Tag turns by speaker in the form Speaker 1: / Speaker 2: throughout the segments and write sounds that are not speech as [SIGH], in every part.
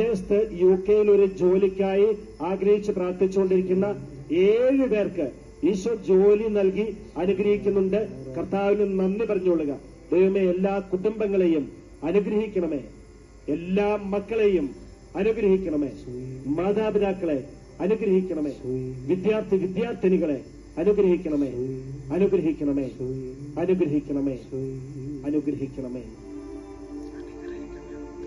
Speaker 1: വിദേശത്ത് യു കെയിൽ ഒരു ജോലിക്കായി ആഗ്രഹിച്ച് പ്രാർത്ഥിച്ചുകൊണ്ടിരിക്കുന്ന ഏഴ് പേർക്ക് ഈശോ ജോലി നൽകി അനുഗ്രഹിക്കുന്നുണ്ട്. കർത്താവിന് നന്ദി പറഞ്ഞുകൊള്ളുക. ദൈവമേ എല്ലാ കുടുംബങ്ങളെയും അനുഗ്രഹിക്കണമേ. എല്ലാ മക്കളെയും അനുഗ്രഹിക്കണമേ. മാതാപിതാക്കളെ അനുഗ്രഹിക്കണമേ. വിദ്യാർത്ഥി വിദ്യാർത്ഥിനികളെ അനുഗ്രഹിക്കണമേ. അനുഗ്രഹിക്കണമേ. അനുഗ്രഹിക്കണമേ. അനുഗ്രഹിക്കണമേ.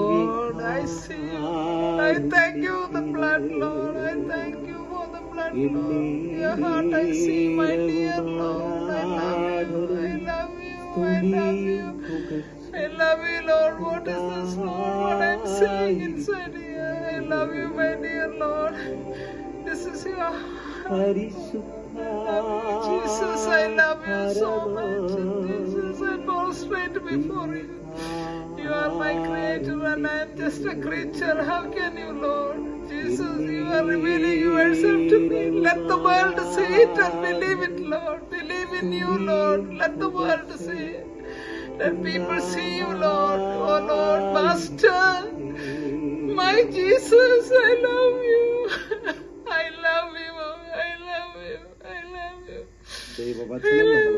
Speaker 2: Lord. I see you. I thank you the blood, Lord. I thank you for the blood, Lord. Your heart I see, my dear Lord. I love you. I love you. I love you. I love you, Lord. What is this, Lord? What I'm saying inside here. I love you, my dear Lord. This is your
Speaker 1: heart.
Speaker 2: Jesus, I love you so much. Jesus, I prostrate before you and I'm just a creature. How can you, Lord? Jesus, you are revealing yourself to me. Let the world see it and believe it, Lord. Believe in you, Lord. Let the world see it. Let people see you, Lord. Oh, Lord, Master, my Jesus, I love you. [LAUGHS] I love you. I love you. I love you.
Speaker 1: I love you.